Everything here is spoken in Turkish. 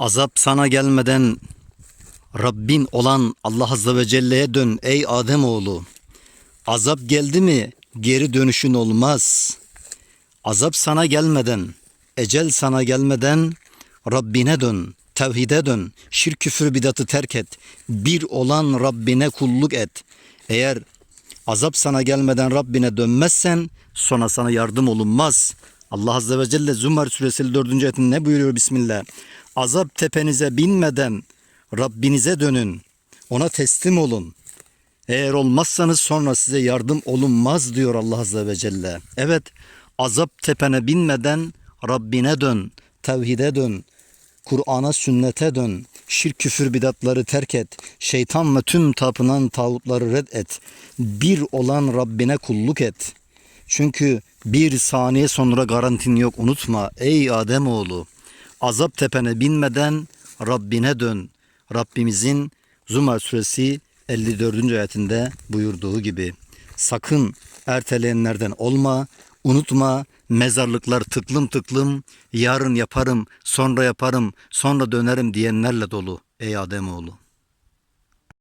Azap sana gelmeden Rabbin olan Allah Azze ve Celle'ye dön ey Ademoğlu. Azap geldi mi geri dönüşün olmaz. Azap sana gelmeden, ecel sana gelmeden Rabbine dön, tevhide dön, şirk küfür bidatı terk et. Bir olan Rabbine kulluk et. Eğer azap sana gelmeden Rabbine dönmezsen sonra sana yardım olunmaz. Allah Azze ve Celle Zumar suresi 4. ayetinde ne buyuruyor Bismillah? Azap tepenize binmeden Rabbinize dönün. Ona teslim olun. Eğer olmazsanız sonra size yardım olunmaz diyor Allah Azze ve Celle. Evet azap tepene binmeden Rabbine dön, tevhide dön, Kur'an'a sünnete dön, şirk küfür bidatları terk et, şeytan ve tüm tapınan tağutları red et, bir olan Rabbine kulluk et. Çünkü bir saniye sonra garantin yok unutma ey Ademoğlu. Azap tepene binmeden Rabbine dön. Rabbimizin Zumar suresi 54. ayetinde buyurduğu gibi. Sakın erteleyenlerden olma, unutma mezarlıklar tıklım tıklım yarın yaparım, sonra yaparım, sonra dönerim diyenlerle dolu ey Ademoğlu.